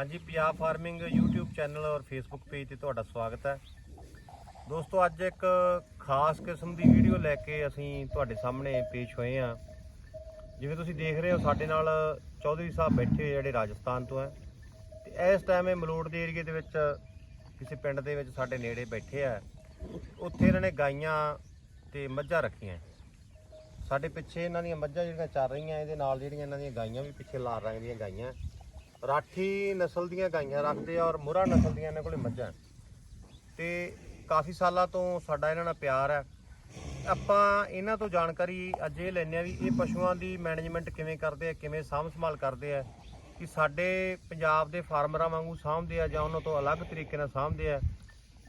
ਹਾਂਜੀ Punjab farming YouTube channel ਔਰ Facebook page ਤੇ ਤੁਹਾਡਾ ਸਵਾਗਤ ਹੈ। ਦੋਸਤੋ, ਅੱਜ ਇੱਕ ਖਾਸ ਕਿਸਮ ਦੀ ਵੀਡੀਓ ਲੈ ਕੇ ਅਸੀਂ ਤੁਹਾਡੇ ਸਾਹਮਣੇ ਪੇਸ਼ ਹੋਏ ਹਾਂ। ਜਿਵੇਂ ਤੁਸੀਂ ਦੇਖ ਰਹੇ ਹੋ, ਸਾਡੇ ਨਾਲ ਚੌਧਰੀ ਸਾਹਿਬ ਬੈਠੇ ਹੋਏ ਜਿਹੜੇ ਰਾਜਸਥਾਨ ਤੋਂ ਹੈ। ਤੇ ਇਸ ਟਾਈਮ ਇਹ ਮਲੋੜ ਦੇ ਏਰੀਏ ਦੇ ਵਿੱਚ, ਕਿਸੇ ਪਿੰਡ ਦੇ ਵਿੱਚ ਸਾਡੇ ਨੇੜੇ ਬੈਠੇ ਆ। ਉੱਥੇ ਇਹਨਾਂ ਨੇ ਗਾਈਆਂ ਤੇ ਮੱਝਾਂ ਰੱਖੀਆਂ। ਸਾਡੇ ਪਿੱਛੇ ਇਹਨਾਂ ਦੀਆਂ ਮੱਝਾਂ ਜਿਹੜੀਆਂ ਚੱਲ ਰਹੀਆਂ, ਇਹਦੇ ਨਾਲ ਜਿਹੜੀਆਂ ਇਹਨਾਂ ਦੀਆਂ ਗਾਈਆਂ ਵੀ ਪਿੱਛੇ ਲਾਲ ਰੰਗ ਦੀਆਂ ਗਾਈਆਂ। ਰਾਠੀ ਨਸਲ ਦੀਆਂ ਗਾਈਆਂ ਰੱਖਦੇ ਆ ਔਰ ਮੁਰਾ ਨਸਲ ਦੀਆਂ ਇਹਨਾਂ ਕੋਲੇ ਮੱਝਾਂ ਤੇ ਕਾਫੀ ਸਾਲਾਂ ਤੋਂ ਸਾਡਾ ਇਹਨਾਂ ਨਾਲ ਪਿਆਰ ਹੈ। ਆਪਾਂ ਇਹਨਾਂ ਤੋਂ ਜਾਣਕਾਰੀ ਅੱਜ ਇਹ ਲੈਣੇ ਆ ਵੀ ਇਹ ਪਸ਼ੂਆਂ ਦੀ ਮੈਨੇਜਮੈਂਟ ਕਿਵੇਂ ਕਰਦੇ ਆ, ਕਿਵੇਂ ਸਾਂਭ ਸੰਭਾਲ ਕਰਦੇ ਆ, ਕਿ ਸਾਡੇ ਪੰਜਾਬ ਦੇ ਫਾਰਮਰਾਂ ਵਾਂਗੂ ਸਾਂਭਦੇ ਆ ਜਾਂ ਉਹਨਾਂ ਤੋਂ ਅਲੱਗ ਤਰੀਕੇ ਨਾਲ ਸਾਂਭਦੇ ਆ।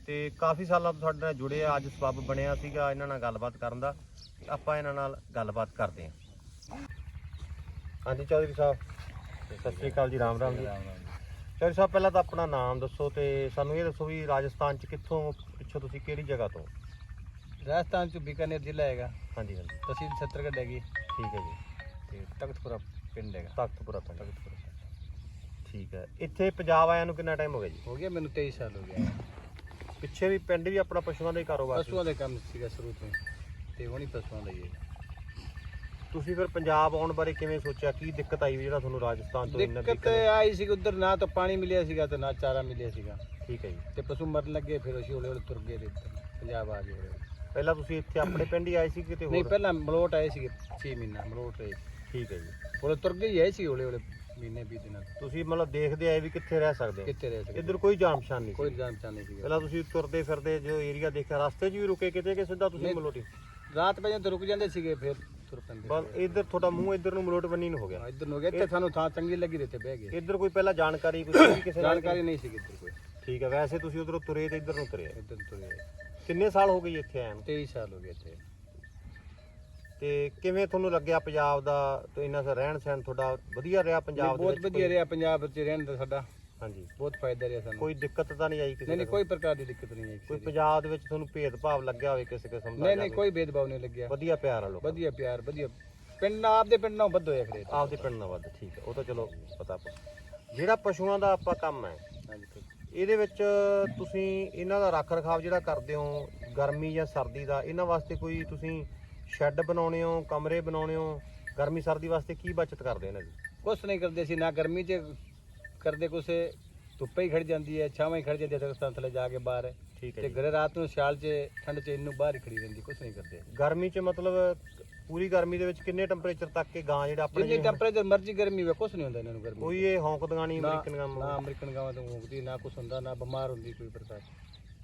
ਤੇ ਕਾਫੀ ਸਾਲਾਂ ਤੋਂ ਸਾਡੇ ਨਾਲ ਜੁੜੇ ਆ, ਅੱਜ ਸਬੱਬ ਬਣਿਆ ਸੀਗਾ ਇਹਨਾਂ ਨਾਲ ਗੱਲਬਾਤ ਕਰਨ ਦਾ। ਆਪਾਂ ਇਹਨਾਂ ਨਾਲ ਗੱਲਬਾਤ ਕਰਦੇ ਹਾਂ। ਹਾਂਜੀ, ਚੌਧਰੀ ਸਾਹਿਬ। ਸਤਿ ਸ੍ਰੀ ਅਕਾਲ ਜੀ ਰਾਮ ਰਾਮ ਜੀ। ਚੌਧਰੀ ਸਾਹਿਬ ਪਹਿਲਾਂ ਤਾਂ ਆਪਣਾ ਨਾਮ ਦੱਸੋ ਤੇ ਸਾਨੂੰ ਇਹ ਦੱਸੋ ਵੀ ਰਾਜਸਥਾਨ ਚ ਕਿੱਥੋਂ ਪਿੱਛੋਂ ਤੁਸੀਂ ਕਿਹੜੀ ਜਗ੍ਹਾ ਤੋਂ? ਰਾਜਸਥਾਨ ਚ ਬੀਕਾਨੇਰ ਜ਼ਿਲ੍ਹਾ ਹੈਗਾ। ਹਾਂਜੀ ਹਾਂਜੀ। ਤਹਿਸੀਲ ਛੱਤਰਗੜ੍ਹ ਹੈਗੀ। ਠੀਕ ਹੈ ਜੀ। ਤੇ ਤਖਤਪੁਰਾ ਪਿੰਡ ਹੈਗਾ। ਤਖਤਪੁਰਾ ਪਿੰਡ ਠੀਕ ਹੈ। ਇੱਥੇ ਪੰਜਾਬ ਆਇਆਂ ਨੂੰ ਕਿੰਨਾ ਟਾਈਮ ਹੋ ਗਿਆ ਜੀ? ਹੋ ਗਿਆ ਮੈਨੂੰ 23 ਸਾਲ ਹੋ ਗਿਆ। ਪਿੱਛੇ ਵੀ ਪਿੰਡ ਵੀ ਆਪਣਾ ਪਸ਼ੂਆਂ ਦਾ ਹੀ ਕਾਰੋਬਾਰ ਸੀ। ਪਸ਼ੂਆਂ ਦੇ ਕੰਮ ਸੀਗਾ ਸ਼ੁਰੂ ਤੋਂ। ਤੇ ਹੁਣ ਹੀ ਪਸ਼ੂਆਂ ਦਾ ਹੀ ਹੈ। ਤੁਸੀਂ ਫਿਰ ਪੰਜਾਬ ਆਉਣ ਬਾਰੇ ਕਿਵੇਂ ਸੋਚਿਆ? ਕੀ ਦਿੱਕਤ ਆਈ ਵੀ ਜਿਹੜਾ ਤੁਹਾਨੂੰ ਰਾਜਸਥਾਨ ਤੋਂ ਇੰਨਾ ਦਿੱਕਤ ਆਈ ਸੀ ਉਧਰ ਨਾ ਤਾਂ ਪਾਣੀ ਮਿਲਿਆ ਸੀਗਾ ਤੇ ਨਾ ਚਾਰਾ ਮਿਲਿਆ ਸੀਗਾ। ਠੀਕ ਹੈ ਜੀ। ਤੇ ਪਸ਼ੂ ਮਰਨ ਲੱਗੇ ਫਿਰ ਅਸੀਂ ਹੌਲੇ ਹੌਲੇ ਤੁਰ ਗਏ ਇੱਧਰ ਪੰਜਾਬ ਆ ਗਏ ਹੌਲੇ ਹੌਲੇ। ਪਹਿਲਾਂ ਤੁਸੀਂ ਇੱਥੇ ਆਪਣੇ ਪਿੰਡ ਹੀ ਆਏ ਸੀ ਕਿਤੇ ਨਹੀਂ ਹੋਰ ਪਹਿਲਾਂ ਮਲੋਟ ਆਏ ਸੀਗੇ 6 ਮਹੀਨਾ ਮਲੋਟ ਰਹੇ ਠੀਕ ਹੈ ਜੀ। ਹੌਲੇ ਤੁਰ ਗਏ ਆਏ ਸੀ ਹੌਲੇ ਹੌਲੇ ਮਹੀਨੇ 20 ਦਿਨਾਂ। ਤੁਸੀਂ ਮਤਲਬ ਦੇਖਦੇ ਆਏ ਵੀ ਕਿੱਥੇ ਰਹਿ ਸਕਦੇ ਕਿੱਥੇ ਰਹੇ ਸੀ ਇੱਧਰ ਕੋਈ ਜਾਣ ਪਛਾਣ ਨਹੀਂ ਕੋਈ ਸੀ ਜਾਣ ਪਛਾਣ ਨਹੀਂ ਸੀਗਾ। ਪਹਿਲਾਂ ਤੁਸੀਂ ਤੁਰਦੇ ਫਿਰਦੇ ਜੋ ਏਰੀਆ ਦੇਖਿਆ ਰਸਤੇ 'ਚ ਵੀ ਰੁਕੇ ਕਿਤੇ ਕਿ ਸਿੱਧਾ ਤੁਸੀਂ ਨਹੀਂ। ਮਲੋਟੀ? ਰਾਤ ਪੈ ਜਾਂਦੇ ਰੁਕ ਜਾਂਦੇ ਸੀਗੇ ਫਿਰ ਬਸ ਇੱਧਰ ਤੁਹਾਡਾ ਮੂੰਹ ਇੱਧਰ ਨੂੰ ਮਲੋਟ ਬੰਨੀ ਨੂੰ ਹੋ ਗਿਆ। ਇੱਧਰ ਨੂੰ ਗਏ ਇੱਥੇ ਸਾਨੂੰ ਥਾਂ ਚੰਗੀ ਲੱਗੀ ਤੇ ਇੱਥੇ ਬਹਿ ਗਏ। ਇੱਧਰ ਕੋਈ ਪਹਿਲਾਂ ਜਾਣਕਾਰੀ ਕੋਈ ਸੀ ਕਿਸੇ ਨਾਲ? ਜਾਣਕਾਰੀ ਨਹੀਂ ਸੀ ਇੱਧਰ ਕੋਈ। ਠੀਕ ਹੈ ਵੈਸੇ ਤੁਸੀਂ ਉਧਰੋਂ ਤੁਰੇ ਤੇ ਇੱਧਰ ਨੂੰ ਤੁਰੇ। ਇੱਧਰ ਤੁਰੇ ਕਿੰਨੇ ਸਾਲ ਹੋ ਗਏ ਇੱਥੇ ਆਏ ਨੂੰ? 23 ਸਾਲ ਹੋ ਗਏ ਇੱਥੇ। ਤੇ ਕਿਵੇਂ ਤੁਹਾਨੂੰ ਲੱਗਿਆ ਪੰਜਾਬ ਦਾ? ਤੇ ਇਹਨਾਂ ਦਾ ਰਹਿਣ ਸਹਿਣ ਤੁਹਾਡਾ ਵਧੀਆ ਰਿਹਾ ਪੰਜਾਬ ਦੇ ਬਹੁਤ ਵਿੱਚ ਵਧੀਆ ਰਿਹਾ। ਪੰਜਾਬ ਵਿੱਚ ਰਹਿਣ ਦਾ ਸਾਡਾ ਹਾਂਜੀ ਬਹੁਤ ਫਾਇਦਾ ਰਿਹਾ ਸਾਨੂੰ। ਕੋਈ ਦਿੱਕਤ ਤਾਂ ਨਹੀਂ ਆਈ ਕਿਸੇ ਨਹੀਂ ਨਹੀਂ? ਕੋਈ ਪ੍ਰਕਾਰ ਦੀ ਦਿੱਕਤ ਨਹੀਂ ਆਈ ਕੋਈ ਕਿਸੇ ਦੀ। ਪੰਜਾਬ ਦੇ ਵਿੱਚ ਤੁਹਾਨੂੰ ਭੇਦਭਾਵ ਲੱਗਿਆ ਹੋਵੇ ਕਿਸੇ ਕਿਸਮ ਦਾ ਨਹੀਂ ਜਾਂ ਨਹੀਂ ਕੋਈ? ਭੇਦਭਾਵ ਨਹੀਂ ਲੱਗਿਆ। ਵਧੀਆ ਪਿਆਰ ਆ ਲੋਕ ਵਧੀਆ ਪਿਆਰ ਵਧੀਆ। ਪਿੰਡ ਨਾਲ ਆਪਦੇ ਪਿੰਡ ਨਾਲ ਵੱਧ ਹੋਇਆ ਖੜੇ ਆਪਦੇ ਪਿੰਡ ਨਾਲ ਵੱਧ ਠੀਕ ਹੈ ਉਹ ਤਾਂ ਚਲੋ ਪਤਾ ਆਪਾਂ। ਜਿਹੜਾ ਪਸ਼ੂਆਂ ਦਾ ਆਪਾਂ ਕੰਮ ਹੈ। ਇਹਦੇ ਵਿੱਚ ਤੁਸੀਂ ਇਹਨਾਂ ਦਾ ਰੱਖ ਰਖਾਵ ਜਿਹੜਾ ਕਰਦੇ ਹੋ ਗਰਮੀ ਜਾਂ ਸਰਦੀ ਦਾ ਇਹਨਾਂ ਵਾਸਤੇ ਕੋਈ ਤੁਸੀਂ ਸ਼ੈੱਡ ਬਣਾਉਣੇ ਹੋ ਕਮਰੇ ਬਣਾਉਣੇ ਹੋ ਗਰਮੀ ਸਰਦੀ ਵਾਸਤੇ ਕੀ ਬਚਤ ਕਰਦੇ ਹੋ ਇਹਨਾਂ ਦੀ? ਕੁਛ ਨਹੀਂ ਕਰਦੇ ਸੀ ਨਾ ਗਰਮੀ 'ਚ ਕਰਦੇ ਕੁਛ ਧੁੱਪੇ ਹੀ ਖੜ ਜਾਂਦੀ ਹੈ ਛਾਵਾਂ ਹੀ ਖੜ ਜਾਂਦੀ ਹੈ ਦਰਖਤਾਂ ਥੱਲੇ ਜਾ ਕੇ ਬਾਹਰ ਠੀਕ ਹੈ ਤੇ ਜੀ। ਘਰੇ ਰਾਤ ਨੂੰ ਸਿਆਲ 'ਚ ਠੰਡ 'ਚ ਇਹਨੂੰ ਬਾਹਰ ਹੀ ਖੜੀ ਰਹਿੰਦੀ ਕੁਛ ਨਹੀਂ ਕਰਦੇ। ਗਰਮੀ 'ਚ ਮਤਲਬ ਪੂਰੀ ਗਰਮੀ ਦੇ ਵਿੱਚ ਕਿੰਨੇ ਟੈਂਪਰੇਚਰ ਤੱਕ ਕੇ ਗਾਂ ਜਿਹੜਾ ਆਪਣੇ ਜਿੰਨੀ ਜਿਵੇਂ- ਟੈਂਪਰੇਚਰ ਮਰਜ਼ੀ ਗਰਮੀ ਹੋਵੇ ਕੁਛ ਨਹੀਂ ਹੁੰਦਾ ਇਹਨਾਂ ਨੂੰ ਗਰਮੀ। ਕੋਈ ਇਹ ਹੌਂਕਦੀਆਂ ਨਹੀਂ ਨਾ ਅਮਰੀਕਨ ਗਾਂ ਨਾ ਅਮਰੀਕਨ ਗਾਵਾਂ ਤੋਂ ਮੁਕਦੀ ਨਾ ਕੁਛ ਹੁੰਦਾ ਨਾ ਬਿਮਾਰ ਹੁੰਦੀ ਕੋਈ ਪ੍ਰਕਾਰ।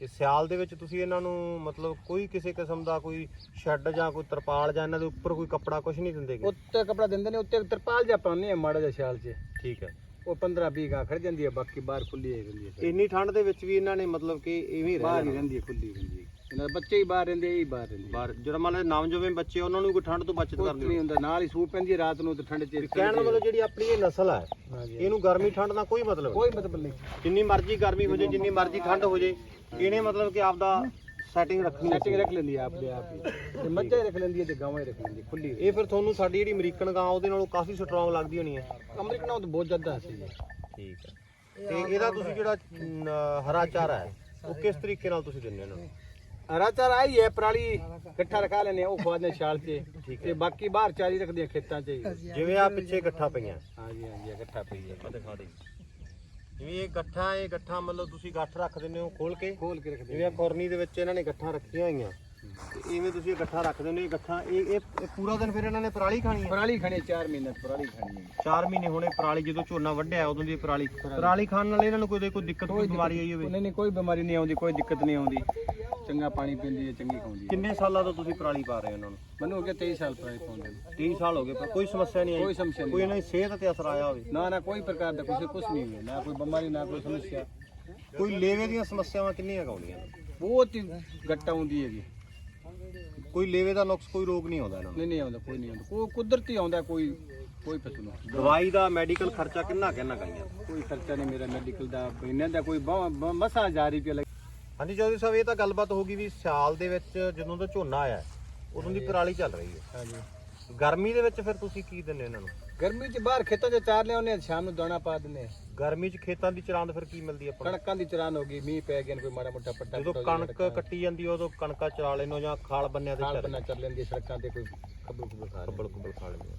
ਤੇ ਸਿਆਲ ਦੇ ਵਿੱਚ ਤੁਸੀਂ ਇਹਨਾਂ ਨੂੰ ਮਤਲਬ ਕੋਈ ਕਿਸੇ ਕਿਸਮ ਦਾ ਕੋਈ ਸ਼ੈੱਡ ਜਾਂ ਕੋਈ ਤਰਪਾਲ ਜਾਂ ਇਹਨਾਂ ਦੇ ਉੱਪਰ ਕੋਈ ਕੱਪੜਾ ਕੁਝ ਨਹੀਂ ਦਿੰਦੇ ਗੇ? ਉੱਤੇ ਕਪੜਾ ਦਿੰਦੇ ਨੇ ਉੱਤੇ ਤਰਪਾਲ ਜਿਹਾ ਪਾਉਂਦੇ ਆ ਮਾੜਾ ਜਿਹਾ ਸਿਆਲ 'ਚ। ਠੀਕ ਹੈ। ਉਹ 15 20 ਗਾਂ ਖੜ ਜਾਂਦੀ ਹੈ ਬਾਕੀ ਬਾਹਰ ਖੁੱਲੀ ਹੀ ਰਹਿੰਦੀ ਹੈ ਇੰਨੀ ਠੰਡ ਦੇ ਵਿੱਚ ਵੀ ਇਹਨਾਂ ਨੇ ਮਤਲਬ ਕਿ ਇਵੇਂ ਹੀ ਬਾਹਰ ਹੀ ਰਹਿਣਾ ਰਹਿੰਦੀ ਹੈ ਖੁੱਲੀ ਰਹਿੰਦੀ ਹੈ। ਇਹਨਾਂ ਦੇ ਬੱਚੇ ਹੀ ਬਾਹਰ ਰਹਿੰਦੇ ਇਹ ਹੀ ਬਾਹਰ ਰਹਿੰਦੇ ਬਾਹਰ ਜਿਹੜਾ ਮੰਨ ਲਓ ਨਵਜੋਵੇਂ ਬੱਚੇ ਉਹਨਾਂ ਨੂੰ ਕੋਈ ਠੰਡ ਤੋਂ ਬਚਤ ਕੁਛ ਕਰਦੇ ਨਹੀਂ ਹੁੰਦਾ ਨਾਲ ਹੀ ਸੂਪ ਪੈਂਦੀ ਹੈ ਰਾਤ ਨੂੰ ਤੇ ਠੰਡ 'ਚ ਕਹਿਣ ਦਾ ਮਤਲਬ ਜਿਹੜੀ ਆਪਣੀ ਇਹ ਨਸਲ ਹੈ ਹਾਂਜੀ ਇਹਨੂੰ ਗਰਮੀ ਠੰਡ ਦਾ ਕੋਈ ਮਤਲਬ ਨਹੀਂ। ਕੋਈ ਮਤਲਬ ਨਹੀਂ। ਜਿੰਨੀ ਮਰਜ਼ੀ ਗਰਮੀ ਹੋ ਜੇ ਜਿੰਨੀ ਮਰਜ਼ੀ ਠੰਡ ਹੋ ਜੇ ਇਹਨੇ ਮਤਲਬ ਕਿ ਆਪਦਾ ਸੈਟਿੰਗ ਰੱਖਣੀ ਸੈਟਿੰਗ ਰੱਖ ਲੈਂਦੀ ਹੈ ਆਪਦੇ ਆਪ ਹੀ। ਤੇ ਮੱਝਾਂ ਹੀ ਰੱਖ ਲੈਂਦੀ ਹੈ ਤੇ ਗਾਵਾਂ ਹੀ ਰੱਖ ਲੈਂਦੀ ਹੈ ਖੁੱਲੀ। ਇਹ ਫਿਰ ਤੁਹਾਨੂੰ ਸਾਡੀ ਜਿਹੜੀ ਅਮਰੀਕਨ ਗਾਂ ਉਹਦੇ ਨਾਲੋਂ ਕਾਫੀ ਸਟਰੋਂਗ ਲੱਗਦੀ ਹੋਣੀ ਹੈ ਅਮਰੀਕਨ ਨਾਲ ਤਾਂ ਬਹੁਤ ਜ਼ਿਆਦਾ ਸੀ ਠੀਕ ਹੈ ਤੇ ਇਹਦਾ ਤੁਸੀਂ ਜਿਹੜਾ ਅਮ, ਹਰਾ ਚਾਰਾ ਹੈ ਉਹ ਕਿਸ ਤਰੀਕੇ ਨਾਲ ਤੁਸੀਂ ਦਿੰਦੇ ਹੋ ਇਹਨਾਂ ਨੂੰ? ਹਰਾ ਚਾਰ ਆਈ ਹੈ ਪਰਾਲੀ ਇਕੱਠਾ ਰਖਾ ਲੈਨੇ ਉਹ ਖਵਾਦੇ ਛਾਲ ਠੀਕ ਤੇ ਬਾਕੀ ਬਾਹਰ ਚਾਰੀ ਰੱਖਦੇ ਆ ਖੇਤਾਂ 'ਚ ਹੀ। ਜਿਵੇਂ ਆ ਪਿੱਛੇ ਇਕੱਠਾ ਪਈਆਂ। ਹਾਂਜੀ ਹਾਂਜੀ ਇਕੱਠਾ ਪਈ ਹੈ ਆ ਦਿਖਾ ਦੇ ਜਿਵੇਂ ਇਹ ਗੱਠਾਂ ਇਹ ਗੱਠਾਂ ਮਤਲਬ ਤੁਸੀਂ ਗੱਠ ਰੱਖ ਦਿੰਦੇ ਹੋ ਖੋਲ ਕੇ। ਖੋਲ ਕੇ ਰੱਖਦੇ ਜਿਵੇਂ ਆ ਖੁਰਨੀ ਦੇ ਵਿੱਚ ਇਹਨਾਂ ਨੇ ਗੱਠਾਂ ਰੱਖੀਆਂ ਹੋਈਆਂ। ਤੇ ਇਵੇਂ ਤੁਸੀਂ ਇਹ ਗੱਠਾਂ ਰੱਖ ਦਿੰਦੇ ਹੋ ਇਹ ਗੱਠਾਂ ਇਹ ਇਹ ਇਹ ਪੂਰਾ ਦਿਨ ਫਿਰ ਇਹਨਾਂ ਨੇ ਪਰਾਲੀ ਖਾਣੀ ਹੈ? ਪਰਾਲੀ ਖਾਣੀ 4 ਮਹੀਨੇ ਪਰਾਲੀ ਖਾਣੀ ਹੈ। 4 ਮਹੀਨੇ ਹੋਣੇ ਪਰਾਲੀ ਜਦੋਂ ਝੋਨਾ ਵੱਢਿਆ ਉਦੋਂ ਦੀ ਪਰਾਲੀ। ਪਰਾਲੀ ਖਾਣ ਨਾਲ ਇਹਨਾਂ ਨੂੰ ਕੋਈ ਕੋਈ ਦਿੱਕਤ ਕੋਈ ਬਿਮਾਰੀ ਆਈ ਹੋਵੇ? ਨਹੀਂ ਨਹੀਂ ਕੋਈ ਬਿਮਾਰੀ ਨਹੀਂ ਆਉਂਦੀ ਕੋਈ ਦਿੱਕਤ ਨਹੀਂ ਆਉਂਦੀ। ਚੰਗਾ ਪਾਣੀ ਪੀਂਦੀ ਹੈ ਚੰਗੀ ਖਾਉਂਦੀ ਹੈ। ਕਿੰਨੇ ਸਾਲਾਂ ਤੋਂ ਤੁਸੀਂ ਪਰਾਲੀ ਪਾ ਰਹੇ ਹੋ ਇਹਨਾਂ ਨੂੰ? ਮੈਨੂੰ ਹੋ ਗਿਆ 23 ਸਾਲ ਪਰਾਲੀ ਖਾਉਂਦੇ ਨੂੰ 3 ਸਾਲ ਹੋ ਗਏ ਪਰ ਕੋਈ ਸਮੱਸਿਆ ਨਹੀਂ ਕੋਈ ਆਈ ਸਮੱਸਿਆ ਕੋਈ ਨਹੀਂ ਇਹਨਾਂ ਦੀ ਸਿਹਤ ਤੇ ਅਸਰ ਆਇਆ ਹੋਵੇ? ਨਾ ਨਾ ਕੋਈ ਪ੍ਰਕਾਰ ਦਾ ਕੁਛ ਕੁਛ ਨਹੀਂ ਹੈ ਨਾ ਕੋਈ ਬਿਮਾਰੀ ਨਾ ਕੋਈ ਸਮੱਸਿਆ। ਕੋਈ ਲੇਵੇ ਦੀਆਂ ਸਮੱਸਿਆਵਾਂ ਕਿੰਨੀਆਂ ਆਉਂਦੀਆਂ? ਬਹੁਤ ਹੀ ਘੱਟ ਆਉਂਦੀ ਹੈ ਜੀ ਕੋਈ ਲੇਵੇ ਦਾ ਨੁਕਸ ਕੋਈ ਰੋਗ ਨਹੀਂ ਆਉਂਦਾ ਇਹਨਾਂ ਨੂੰ। ਨਹੀਂ ਨਹੀਂ ਆਉਂਦਾ ਕੋਈ ਨਹੀਂ ਆਉਂਦਾ। ਕੋਈ ਕੁਦਰਤੀ ਆਉਂਦਾ ਕੋਈ ਕੋਈ ਪਸ਼ੂ ਨਹੀਂ ਦਵਾਈ ਦਾ ਮੈਡੀਕਲ ਖਰਚਾ ਕਿੰਨਾ ਕਿੰਨਾ ਗਾਈਆਂ ਕੋਈ ਖਰਚਾ ਨਹੀਂ ਮੇਰਾ ਮੈਡੀਕਲ ਦਾ ਮਹੀਨੇ ਦਾ ਕੋਈ ਮਸਾਂ 1000 ਰੁਪਏ ਲੱਗ ਹਾਂਜੀ ਚੌਧਰੀ ਸਾਹਿਬ ਇਹ ਤਾਂ ਗੱਲਬਾਤ ਹੋ ਗਈ ਵੀ ਸਿਆਲ ਦੇ ਵਿੱਚ ਜਦੋਂ ਦਾ ਝੋਨਾ ਆਇਆ ਉਦੋਂ ਦੀ ਪਰਾਲੀ ਚੱਲ ਰਹੀ ਹੈ। ਹਾਂਜੀ। ਗਰਮੀ ਦੇ ਵਿੱਚ ਫਿਰ ਤੁਸੀਂ ਕੀ ਦਿੰਦੇ ਇਹਨਾਂ ਨੂੰ? ਗਰਮੀ 'ਚ ਬਾਹਰ ਖੇਤਾਂ 'ਚ ਚਾਰ ਲਿਆਉਂਦੇ ਆ ਸ਼ਾਮ ਨੂੰ ਦਾਣਾ ਪਾ ਦਿੰਦੇ ਆ। ਗਰਮੀ 'ਚ ਖੇਤਾਂ ਦੀ ਚਰਾਂਦ ਫਿਰ ਕੀ ਮਿਲਦੀ ਆਪਾਂ ਨੂੰ? ਕਣਕਾਂ ਦੀ ਚਰਾਨ ਹੋ ਗਈ ਮੀਂਹ ਪੈ ਗਿਆ ਕੋਈ ਮਾੜਾ ਮੋਟਾ ਪੱਟਾ ਜਦੋਂ ਕਣਕ ਕੱਟੀ ਜਾਂਦੀ ਆ, ਉਦੋਂ ਕਣਕਾਂ ਚਰਾ ਲੈਣੋ ਜਾਂ ਖਾਲ ਬੰਨਿਆ ਤੇ ਖਾਲ ਚਰ? ਬੰਨਾ ਚੱਲ ਲੈਂਦੀ ਸੜਕਾਂ ਤੇ ਕੋਈ ਖੱਬਲ ਖੁੱਬਲ ਖਾ ਕੱਬਲ ਕੁੱਬਲ ਖਾ ਲੈਂਦੇ ਆ।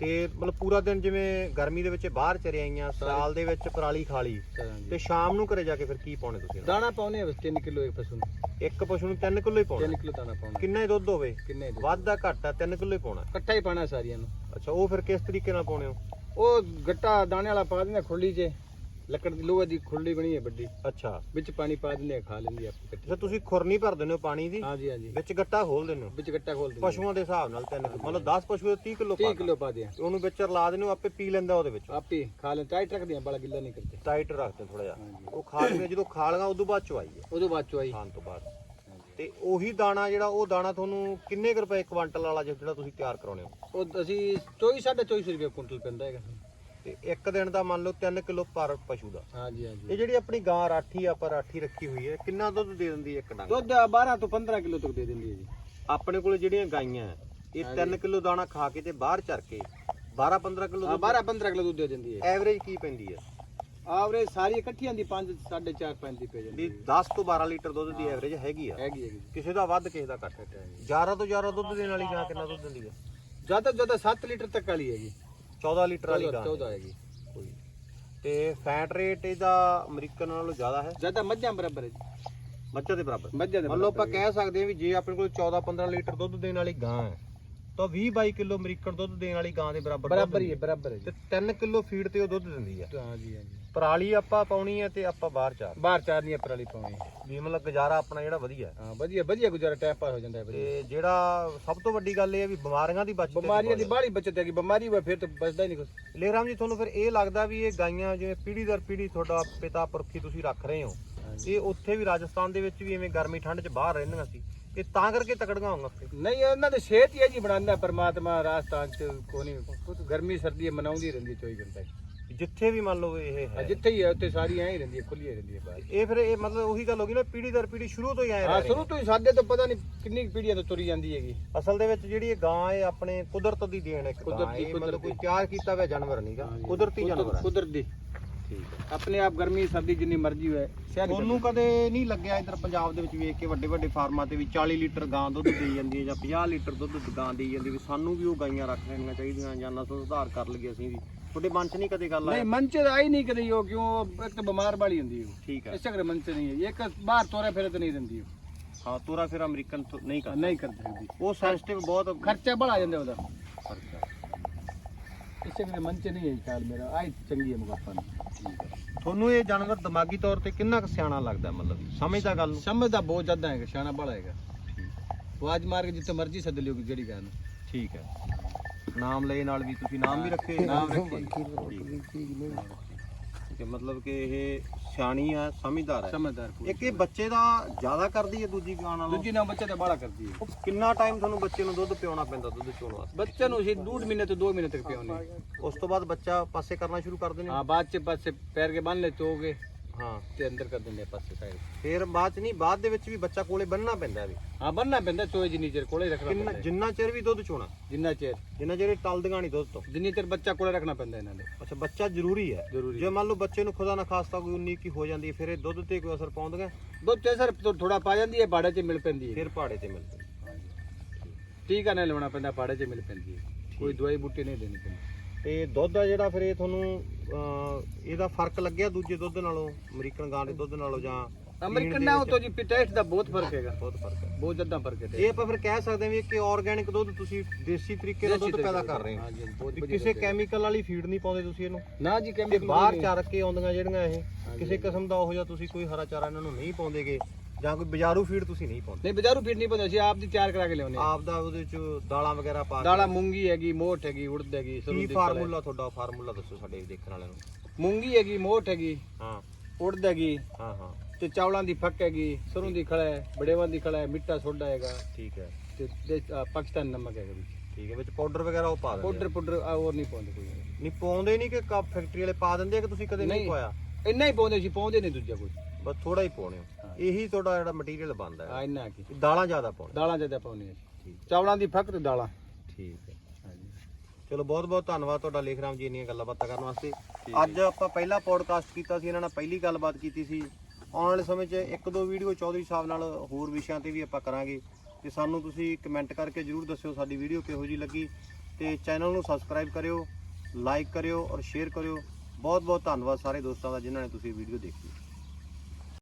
ਤੇ ਮਤਲਬ ਪੂਰਾ ਦਿਨ ਜਿਵੇਂ ਗਰਮੀ ਦੇ ਵਿੱਚ ਬਾਹਰ ਚਰੇ ਆਈਆਂ ਸਾਲ ਦੇ ਵਿੱਚ ਪਰਾਲੀ ਖਾ ਲਈ ਤੇ ਸ਼ਾਮ ਨੂੰ ਘਰੇ ਜਾ ਕੇ ਫਿਰ ਕੀ ਪਾਉਣੇ ਤੁਸੀਂ? ਦਾਣਾ ਪਾਉਨੇ ਆ ਬਸ 3 ਕਿਲੋ ਇੱਕ ਪਸ਼ੂ ਨੂੰ? ਇੱਕ ਪਸ਼ੂ ਨੂੰ 3 ਕਿਲੋ ਹੀ ਪਾਉਣਾ। 3 ਕਿਲੋ ਦਾਣਾ ਪਾਉਣਾ ਕਿੰਨਾ ਹੀ ਦੁੱਧ ਹੋਵੇ ਕਿੰਨੇ ਦੇ? ਵੱਧਦਾ ਘੱਟਾ 3 ਕਿਲੋ ਹੀ ਪਾਉਣਾ। ਇਕੱਠਾ ਹੀ ਪਾਣਾ ਸਾਰੀਆਂ ਨੂੰ। ਅੱਛਾ ਉਹ ਫਿਰ ਕਿਸ ਤਰੀਕੇ ਨਾਲ ਪਾਉਣੇ ਹੋ? ਉਹ ਗੱਟਾ ਦਾਣੇ ਵਾਲਾ ਪਾ ਦਿੰਦੇ ਆ ਖੁਰਲੀ 'ਚ। ਲੱਕੜ ਦੀ ਲੋਹੇ ਦੀ ਖੁਰਲੀ ਬਣੀ ਹੈ ਵੱਡੀ। ਅੱਛਾ। ਵਿੱਚ ਪਾਣੀ ਪਾ ਦਿੰਦੇ ਆ ਖਾ ਲੈਂਦੀ ਆ ਆਪੇ ਇਕੱਠੀ ਤੁਸੀਂ ਖੁਰਨੀ ਭਰ ਦਿੰਦੇ ਹੋ ਪਾਣੀ ਦੀ? ਹਾਂਜੀ ਹਾਂਜੀ। ਵਿੱਚ ਗੱਟਾ ਖੋਲ ਦਿੰਦੇ ਹੋ? ਵਿੱਚ ਗੱਟਾ ਖੋਲ ਦਿੰਦੇ ਪਸ਼ੂਆਂ ਦੇ ਹਿਸਾਬ ਨਾਲ 3 ਕਿਲੋ ਮਤਲਬ 10 ਪਸ਼ੂ ਦੇ 30 ਕਿਲੋ 30 ਕਿਲੋ ਪਾ ਦਿਆਂ ਉਹਨੂੰ ਵਿੱਚ ਰਲਾ ਦਿੰਦੇ ਹੋ ਆਪੇ ਪੀ ਲੈਂਦਾ ਉਹਦੇ ਵਿੱਚ। ਆਪੇ ਖਾ ਲੈ ਟਾਈਟ ਰੱਖਦੇ ਆ ਬੜਾ ਗਿੱਲਾ ਨਹੀਂ ਕਰਦੇ। ਟਾਈਟ ਰੱਖਦੇ ਥੋੜਾ ਜਿਹਾ। ਹਾਂਜੀ। ਉਹ ਖਾ ਲਈਆਂ ਜਦੋਂ ਖਾ ਲਗਾ ਉਦੋਂ ਬਾਅਦ ਚਵਾਈ ਹੈ। ਉਦੋਂ ਬਾਅਦ ਚੋਈ ਖਾਣ ਤੋਂ ਬਾਅਦ। ਤੇ ਉਹੀ ਦਾਣਾ ਜਿਹੜਾ ਉਹ ਦਾਣਾ ਤੁਹਾਨੂੰ ਕਿੰਨੇ ਕੁ ਰੁਪਏ ਕੁਆਂਟਲ ਵਾਲਾ ਜਿਹੜਾ ਤੁਸੀਂ ਤਿਆਰ ਕਰਾਉਣੇ ਹੋ? ਉਹ ਅਸੀਂ 24 450 ਰੁਪਏ ਕੁਇੰਟਲ ਪੈਂਦਾ ਹੈਗਾ। ਤੇ ਇੱਕ ਦਿਨ ਦਾ ਮੰਨ ਲਓ 3 ਕਿਲੋ ਪਰ ਪਸ਼ੂ ਦਾ। ਹਾਂਜੀ ਹਾਂਜੀ। ਇਹ ਜਿਹੜੀ ਆਪਣੀ ਗਾਂ ਰਾਠੀ ਆ ਆਪਾਂ ਰਾਠੀ ਰੱਖੀ ਹੋਈ ਹੈ ਕਿੰਨਾ ਦੁੱਧ ਦੇ ਦਿੰਦੀ ਹੈ ਇੱਕ ਡੰਗ? ਦੁੱਧ 12 ਤੋਂ 15 ਕਿਲੋ ਤੱਕ ਦੇ ਦਿੰਦੀ ਹੈ ਜੀ। ਆਪਣੇ ਕੋਲ ਜਿਹੜੀਆਂ ਗਾਈਆਂ ਹੈ, ਇਹ 3 ਕਿਲੋ ਦਾਣਾ ਖਾ ਕੇ ਤੇ ਬਾਹਰ ਚਰ ਕੇ 12 15 ਕਿਲੋ ਹਾਂ 12 15 ਕਿਲੋ ਦੁੱਧ ਦੇ ਦਿੰਦੀ ਹੈ। ਐਵਰੇਜ ਕੀ ਪੈਂਦੀ ਹੈ? ਆਵਰੇਜ ਸਾਰੀ ਇਕੱਠੀਆਂ ਦੀ 5 4.5 5 ਦੀ ਪੈ ਜਾਂਦੀ ਵੀ 10 ਤੋਂ 12 ਲੀਟਰ ਦੁੱਧ ਦੀ ਐਵਰੇਜ ਹੈਗੀ ਆ। ਹੈਗੀ ਹੈਗੀ। ਕਿਸੇ ਦਾ ਵੱਧ ਕਿਸੇ ਦਾ ਘੱਟ। ਜ਼ਿਆਦਾ ਤੋਂ ਜ਼ਿਆਦਾ ਦੁੱਧ ਦੇਣ ਵਾਲੀ ਗਾਂ ਕਿੰਨਾ ਦੁੱਧ ਦਿੰਦੀ ਹੈ? ਜ਼ਿਆਦਾ ਜ਼ਿਆਦਾ 7 ਲੀਟਰ ਤੱਕ ਵਾਲੀ ਹੈਗੀ 14 ਲੀਟਰ ਵਾਲੀ ਗਾਂ 14 ਹੈਗੀ। ਕੋਈ ਤੇ ਫੈਟ ਰੇਟ ਇਹਦਾ ਅਮਰੀਕਨ ਨਾਲੋਂ ਜ਼ਿਆਦਾ ਹੈ? ਜ਼ਿਆਦਾ ਮੱਝਾਂ ਬਰਾਬਰ ਹੈ ਜੀ। ਮੱਝਾਂ ਦੇ ਬਰਾਬਰ? ਮੱਝਾਂ ਦੇ ਮੰਨ ਲਓ ਆਪਾਂ ਕਹਿ ਸਕਦੇ ਹਾਂ ਵੀ ਜੇ ਆਪਣੇ ਕੋਲ 14 15 ਲੀਟਰ ਦੁੱਧ ਦੇਣ ਵਾਲੀ ਗਾਂ ਹੈ ਤਾਂ 20 22 ਕਿਲੋ ਅਮਰੀਕਨ ਦੁੱਧ ਦੇਣ ਵਾਲੀ ਗਾਂ ਦੇ ਬਰਾਬਰ ਬਰਾਬਰ ਹੀ ਹੈ ਬਰਾਬਰ ਹੈ ਤੇ 3 ਕਿਲੋ ਫੀਡ ਤੇ ਉਹ ਦੁੱਧ ਦਿੰਦੀ ਹੈ। ਹਾਂਜੀ ਹਾਂਜੀ ਪਰਾਲੀ ਆਪਾਂ ਪਾਉਣੀ ਹੈ ਤੇ ਆਪਾਂ ਬਾਹਰ ਚਾਰ ਬਾਹਰ ਚਾਰਨੀਆਂ ਪਰਾਲੀ ਪਾਉਣੀ ਵੀ ਮਤਲਬ ਗੁਜ਼ਾਰਾ ਆਪਣਾ ਜਿਹੜਾ ਵਧੀਆ ਹੈ। ਹਾਂ ਵਧੀਆ ਵਧੀਆ ਗੁਜ਼ਾਰਾ ਟਾਈਮ ਪਾਸ ਹੋ ਜਾਂਦਾ ਹੈ ਵਧੀਆ। ਤੇ ਜਿਹੜਾ ਸਭ ਤੋਂ ਵੱਡੀ ਗੱਲ ਇਹ ਹੈ ਵੀ ਬਿਮਾਰੀਆਂ ਦੀ ਬਚਤ ਬਿਮਾਰੀਆਂ ਦੀ ਬਾਹਲੀ ਬਚਤ ਹੈਗੀ ਬਿਮਾਰੀ ਹੋਵੇ ਫਿਰ ਤਾਂ ਬਚਦਾ ਹੀ ਨਹੀਂ ਕੁਝ ਲੇਰਾਮ ਜੀ ਤੁਹਾਨੂੰ ਫਿਰ ਇਹ ਲੱਗਦਾ ਵੀ ਇਹ ਗਾਈਆਂ ਜਿਵੇਂ ਪੀੜ੍ਹੀ ਦਰ ਪੀੜ੍ਹੀ ਤੁਹਾਡਾ ਪਿਤਾ ਪੁਰਖੀ ਤੁਸੀਂ ਰੱਖ ਰਹੇ ਹੋ। ਇਹ ਉੱਥੇ ਵੀ ਰਾਜਸਥਾਨ ਦੇ ਵਿੱਚ ਵੀ ਐਵੇਂ ਗਰਮੀ ਠੰਡ 'ਚ ਬਾਹਰ ਰਹਿੰਦੀਆਂ ਸੀ। ਇਹ ਤਾਂ ਕਰਕੇ ਤਕੜੀਆਂ ਹੋਣਗੀਆਂ ਉੱਥੇ ਨਹੀਂ ਇਹਨਾਂ ਦੇ ਸਿਹਤ ਹੀ ਹੈ ਜੀ ਬਣਾਉਂਦਾ ਪਰਮਾਤਮਾ ਰਾਜਸਥਾਨ ਚ ਕੋਈ ਨਹੀਂ ਕੁਝ ਗਰਮੀ ਸਰਦੀ ਮਨਾਉਂਦੀ ਰਹਿੰਦੀ 24 ਘੰਟੇ। ਜਿੱਥੇ ਵੀ ਮੰਨ ਲਓ ਇਹ ਹੈ। ਜਿੱਥੇ ਹੀ ਹੈ ਉੱਥੇ ਸਾਰੀ ਐਂ ਹੀ ਰਹਿੰਦੀ ਹੈ ਖੁੱਲੀ ਰਹਿੰਦੀ ਹੈ ਬਾਹਰ ਇਹ ਫਿਰ ਇਹ ਮਤਲਬ ਉਹੀ ਗੱਲ ਹੋ ਗਈ ਨਾ ਪੀੜ੍ਹੀ ਦਰ ਪੀੜ੍ਹੀ ਸ਼ੁਰੂ ਤੋਂ ਹੀ ਆਏ ਹਾਂ ਸ਼ੁਰੂ ਤੋਂ ਹੀ ਸਾਡੇ ਤੋਂ ਪਤਾ ਨਹੀਂ ਕਿੰਨੀ ਕੁ ਪੀੜ੍ਹੀਆਂ ਤੋਂ ਤੁਰੀ ਜਾਂਦੀ ਹੈਗੀ। ਅਸਲ ਦੇ ਵਿੱਚ ਜਿਹੜੀ ਇਹ ਗਾਂ ਇਹ ਆਪਣੇ ਕੁਦਰਤ ਦੀ ਦੇਣ ਹੈ ਕੁਦਰਤੀ- ਮਤਲਬ ਕੋਈ ਕੁਦਰਤੀ। ਤਿਆਰ ਕੀਤਾ ਹੋਇਆ ਜਾਨਵਰ ਨਹੀਂਗਾ ਕੁਦਰਤੀ ਜਾਨਵਰ ਹੈ ਕੁਦਰਤੀ। ਠੀਕ ਹੈ ਆਪਣੇ ਆਪ ਗਰਮੀ ਸਰਦੀ ਜਿੰਨੀ ਮਰਜ਼ੀ ਹੋਏ ਸ਼ਹਿਰ ਤੁਹਾਨੂੰ ਕਦੇ ਨਹੀਂ ਲੱਗਿਆ ਇਧਰ ਪੰਜਾਬ ਦੇ ਵਿੱਚ ਵੇਖ ਕੇ ਵੱਡੇ ਵੱਡੇ ਫਾਰਮਾਂ ਤੇ ਵੀ 40 ਲੀਟਰ ਗਾਂ ਦੁੱਧ ਦੇਈ ਜਾਂਦੀ ਹੈ ਜਾਂ 50 ਲੀਟਰ ਦੁੱਧ ਗਾਂ ਦੇਈ ਜਾਂਦੀ ਵੀ ਸਾਨੂੰ ਵੀ ਉਹ ਗਾਈਆਂ ਰੱਖ ਲੈਣੀਆਂ ਚਾਹੀਦੀਆਂ ਜਾਂ ਨਸਲ ਸੁਧਾਰ ਕਰ ਲਈਏ ਅਸੀਂ ਵੀ। ਤੁਹਾਡੇ ਮਨ 'ਚ ਨਹੀਂ ਕਦੇ ਗੱਲ ਨਹੀਂ ਆਈ ਮਨ ਚ ਆਈ ਨਹੀਂ ਕਦੇ ਉਹ ਕਿਉਂ? ਇੱਕ ਤਾਂ ਬਿਮਾਰ ਵਾਲੀ ਹੁੰਦੀ ਹੈ ਠੀਕ ਹੈ ਇਸੇ ਕਰਕੇ ਮਨ ਚ ਨਹੀਂ ਹੈ ਇੱਕ ਬਾਹਰ ਤੋਰੇ ਫਿਰੇ ਤਾਂ ਨਹੀਂ ਉਹ। ਹਾਂ ਤੋਰਾ ਫਿਰ ਅਮਰੀਕਨ ਤੋਂ ਨਹੀਂ ਕਰ ਨਹੀਂ ਕਰ ਸਕਦੀ ਉਹ ਸੈਂਸਿਟਿਵ ਬਹੁਤ ਖਰਚਾ ਬੜਾ ਜਾਂਦਾ ਉਹਦਾ। ਫ਼ਰਕ ਹੈ ਇਸੇ ਕਰਕੇ ਮਨ ਚ ਨਹੀਂ ਹੈ ਖਿਆਲ ਮੇਰਾ। ਆਈ ਚੰਗੀ ਹੈ ਮੁਗਾਫਾ ਤੁਹਾਨੂੰ ਇਹ ਜਾਨਵਰ ਦਿਮਾਗੀ ਤੌਰ ਤੇ ਕਿੰਨਾ ਕੁ ਸਿਆਣਾ ਲੱਗਦਾ ਮਤਲਬ? ਸਮਝਦਾ ਗੱਲ ਨੂੰ? ਸਮਝਦਾ ਬਹੁਤ ਜ਼ਿਆਦਾ ਹੈਗਾ ਸਿਆਣਾ ਬੜਾ ਹੈਗਾ। ਆਵਾਜ਼ ਮਾਰ ਕੇ ਜਿੱਥੇ ਮਰਜ਼ੀ ਸੱਦ ਲਿਓ ਜਿਹੜੀ ਗੱਲ ਨੂੰ। ਠੀਕ ਹੈ। ਨਾਮ ਲਏ ਨਾਲ ਵੀ ਤੁਸੀਂ ਨਾਮ ਵੀ ਰੱਖੇ ਨਾਮ ਰੱਖੇ। ਹੈ ਮਤਲਬ ਕਿ ਇਹ ਸਿਆਣੀ ਆ ਸਮਝਦਾਰ ਹੈ ਸਮਝਦਾਰ ਪੂਰੀ। ਇੱਕ ਇਹ ਬੱਚੇ ਦਾ ਜ਼ਿਆਦਾ ਕਰਦੀ ਹੈ ਦੂਜੀ ਗਾਂ ਨਾਲੋਂ? ਦੂਜੀ ਨਾਲ ਬੱਚਾ ਤਾਂ ਬੜਾ ਕਰਦੀ ਹੈ ਉਹ ਕਿੰਨਾ ਟਾਈਮ ਤੁਹਾਨੂੰ ਬੱਚੇ ਨੂੰ ਦੁੱਧ ਪਿਆਉਣਾ ਪੈਂਦਾ ਦੁੱਧ ਚੋਣ ਵਾਸਤੇ? ਬੱਚੇ ਨੂੰ ਅਸੀਂ ਡੂਢ ਮਹੀਨੇ ਤੋਂ 2 ਮਹੀਨੇ ਤੱਕ ਪਿਆਉਂਦੇ ਉਸ ਤੋਂ ਬਾਅਦ ਬੱਚਾ ਪਾਸੇ ਕਰਨਾ ਸ਼ੁਰੂ ਕਰ ਦਿੰਦੇ ਹਾਂ ਬਾਅਦ ਚ ਪਾਸੇ ਪੈਰ ਕੇ ਬੰਨ ਲੈ ਚੋਗੇ ਹਾਂ। ਤੇ ਅੰਦਰ ਕਰ ਦਿੰਦੇ ਆ ਪਾਸੇ ਸਾਈਡ ਫਿਰ ਬਾਅਦ ਚ ਨਹੀਂ ਬਾਅਦ ਦੇ ਵਿੱਚ ਵੀ ਬੱਚਾ ਕੋਲੇ ਬੰਨਣਾ ਪੈਂਦਾ ਵੀ। ਹਾਂ ਬੰਨਣਾ ਪੈਂਦਾ ਚੋਏ ਜਿੰਨੀ ਚਿਰ ਕੋਲੇ ਰੱਖਣਾ ਕਿੰਨਾ ਪੈਂਦਾ। ਹੈ। ਜਿੰਨਾ ਚਿਰ ਵੀ ਦੁੱਧ ਚੋਣਾ। ਜਿੰਨਾ ਚਿਰ। ਜਿੰਨਾ ਚਿਰ ਇਹ ਨਹੀਂ ਦੁੱਧ ਤੋਂ। ਜਿੰਨੀ ਚਿਰ ਬੱਚਾ ਕੋਲੇ ਰੱਖਣਾ ਪੈਂਦਾ ਇਹਨਾਂ ਦੇ। ਅੱਛਾ ਬੱਚਾ ਜ਼ਰੂਰੀ ਹੈ। ਜ਼ਰੂਰੀ ਜੇ ਮੰਨ ਲਓ ਬੱਚੇ ਨੂੰ ਖੁਦਾ ਨਾ ਖਾਸਤਾ ਕੋਈ 19 ਕੀ ਹੋ ਜਾਂਦੀ ਹੈ ਫਿਰ ਇਹ ਦੁੱਧ ਤੇ ਕੋਈ ਅਸਰ ਪਾਉਂਦੀਆਂ? ਦੁੱਧ ਤੇ ਸਰ ਥੋੜਾ ਪਾ ਜਾਂਦੀ ਹੈ ਬਾੜੇ ਚ ਮਿਲ ਪੈਂਦੀ ਹੈ। ਫਿਰ ਪਹਾੜੇ ਤੇ ਮਿਲਦੇ ਟੀਕਾ ਨਹੀਂ ਲਾਉਣਾ ਪੈਂਦਾ ਬਾੜੇ ਚ ਮਿਲ ਪੈਂਦੀ ਹੈ। ਕੋਈ ਦਵਾਈ ਬੂਟੀ ਨਹੀਂ ਦੇਣੀ ਪੈਂਦੀ। ਤੇ ਦੁੱਧ ਆ ਜਿਹੜਾ ਫਿਰ ਇਹ ਤੁਹਾਨੂੰ ਇਹਦਾ ਫ਼ਰਕ ਲੱਗਿਆ ਦੂਜੇ ਦੁੱਧ ਨਾਲੋਂ? ਅਮਰੀਕਨ ਗਾਂ ਦੇ ਦੁੱਧ ਨਾਲੋਂ ਜਾਂ ਅਮਰੀਕਨ ਨਾਲ ਤੋਂ ਜੀ ਟੇਸਟ ਦਾ ਬਹੁਤ ਫ਼ਰਕ ਹੈਗਾ। ਬਹੁਤ ਫ਼ਰਕ ਹੈ। ਬਹੁਤ ਜ਼ਿਆਦਾ ਫ਼ਰਕ ਹੈ ਇਹ ਆਪਾਂ ਫਿਰ ਕਹਿ ਸਕਦੇ ਹਾਂ ਵੀ ਕਿ ਆਰਗੈਨਿਕ ਦੁੱਧ ਤੁਸੀਂ ਦੇਸੀ ਤਰੀਕੇ ਨਾਲ ਦੁੱਧ ਪੈਦਾ ਕਰ ਰਹੇ ਹੋ। ਕਿਸੇ ਕੈਮੀਕਲ ਵਾਲੀ ਫੀਡ ਨਹੀਂ ਪਾਉਂਦੇ ਤੁਸੀਂ ਇਹਨੂੰ। ਨਾ ਜੀ ਕੈਮੀਕਲ ਬਾਹਰ ਚਰ ਕੇ ਆਉਂਦੀਆਂ ਜਿਹੜੀਆਂ ਇਹ ਕਿਸੇ ਕਿਸਮ ਦਾ ਉਹੋ ਜਿਹਾ ਤੁਸੀਂ ਕੋਈ ਹਰਾ ਚਾਰਾ ਇਹਨਾਂ ਨੂੰ ਨਹੀਂ ਪਾਉਂਦੇਗੇ ਜਾਂ ਕੋਈ ਬਾਜ਼ਾਰੂ ਫੀਡ ਤੁਸੀਂ ਨਹੀਂ ਪਾਉਂਦੇ? ਨਹੀਂ ਬਾਜ਼ਾਰੂ ਫੀਡ ਨਹੀਂ ਪਾਉਂਦੇ ਸੀ ਆਪ ਦੀ ਤਿਆਰ ਕਰਾ ਕੇ ਲਿਆਉਂਦੇ ਹਾਂ। ਆਪ ਦਾ ਉਹਦੇ ਚ ਦਾਲਾਂ ਵਗੈਰਾ ਪਾ ਕੇ ਦਾਲਾਂ ਮੂੰਗੀ ਹੈਗੀ ਮੋਠ ਹੈਗੀ ਉੜਦ ਹੈਗੀ ਸਰੋਂ ਕੀ ਦੀ ਫਾਰਮੂਲਾ ਤੁਹਾਡਾ ਫਾਰਮੂਲਾ ਦੱਸੋ ਸਾਡੇ ਦੇਖਣ ਵਾਲਿਆਂ ਨੂੰ। ਮੂੰਗੀ ਹੈਗੀ ਮੋਠ ਹੈਗੀ ਹਾਂ। ਉੜਦ ਹੈਗੀ ਹਾਂ ਹਾਂ। ਤੇ ਚਾਵਲਾਂ ਦੀ ਫੱਕ ਹੈਗੀ ਸਰੋਂ ਦੀ ਖੜਾ ਹੈ ਬੜੇਵਾਂ ਦੀ ਖੜਾ ਹੈ ਮਿੱਠਾ ਸੋਡਾ ਹੈਗਾ। ਠੀਕ ਹੈ। ਤੇ ਦੇ- ਪਾਕਿਸਤਾਨੀ ਨਮਕ ਹੈਗਾ ਵਿੱਚ। ਠੀਕ ਹੈ ਵਿੱਚ ਪਾਊਡਰ ਵਗੈਰਾ ਉਹ ਪਾ ਦਿੰਦੇ ਪਾਊਡਰ ਪਾਊਡਰ ਆ ਹੋਰ ਨਹੀਂ ਪਾਉਂਦੇ ਕੋਈ। ਆ। ਨਹੀਂ ਪਾਉਂਦੇ ਨਹੀਂ ਕਿ ਕੱਪ ਫੈਕਟਰੀ ਵਾਲੇ ਪਾ ਦਿੰਦੇ ਆ ਕਿ ਤੁਸੀਂ ਕਦੇ ਨਹੀਂ ਨਹੀਂ। ਪਾਇਆ ਇੰਨਾ ਹੀ ਪਾਉਂਦੇ ਸੀ ਪਾਉਂਦੇ ਨਹੀਂ ਦੂਜਾ ਕੋਈ। ਬਸ ਥੋੜਾ ਹੀ ਪਾਉਣੇ ਹਾਂ। ਇਹੀ ਤੁਹਾਡਾ ਜਿਹੜਾ ਮਟੀਰੀਅਲ ਬਣਦਾ ਆ ਹੈ ਇੰਨਾ ਕੀ। ਦਾਲਾਂ ਜ਼ਿਆਦਾ ਪਾਉਣੇ ਦਾਲਾਂ ਜ਼ਿਆਦਾ ਸੀ ਠੀਕ। ਚਾਵਲਾਂ ਦੀ ਫੱਕ ਤੇ ਦਾਲਾਂ। ਠੀਕ ਹੈ। ਚਲੋ ਬਹੁਤ ਬਹੁਤ ਧੰਨਵਾਦ ਤੁਹਾਡਾ ਲੇਖ ਰਾਮ ਜੀ ਇੰਨੀਆਂ ਗੱਲਾਂ ਬਾਤਾਂ ਕਰਨ ਵਾਸਤੇ। ਅੱਜ ਆਪਾਂ ਪਹਿਲਾ ਪੋਡਕਾਸਟ ਕੀਤਾ ਸੀ ਇਹਨਾਂ ਨਾਲ ਪਹਿਲੀ ਗੱਲਬਾਤ ਕੀਤੀ ਸੀ। ਆਉਣ ਵਾਲੇ ਸਮੇਂ 'ਚ ਇੱਕ ਦੋ ਵੀਡੀਓ ਚੌਧਰੀ ਸਾਹਿਬ ਨਾਲ ਹੋਰ ਵਿਸ਼ਿਆਂ ਤੇ ਵੀ ਆਪਾਂ ਕਰਾਂਗੇ। ਤੇ ਸਾਨੂੰ ਤੁਸੀਂ ਕਮੈਂਟ ਕਰਕੇ ਜਰੂਰ ਦੱਸਿਓ ਸਾਡੀ ਵੀਡੀਓ ਕਿਹੋ ਜੀ ਲੱਗੀ। ਤੇ ਚੈਨਲ ਨੂੰ ਸਬਸਕ੍ਰਾਈਬ ਕਰਿਓ ਲਾਈਕ ਕਰਿਓ ਔਰ ਸ਼ੇਅਰ ਕਰਿਓ। ਬਹੁਤ ਬਹੁਤ ਧੰਨਵਾਦ ਸਾਰੇ ਦੋਸਤਾਂ ਦਾ ਜਿਨ੍ਹਾਂ ਨੇ ਤੁਸੀਂ ਵੀਡੀਓ ਦੇਖੀ।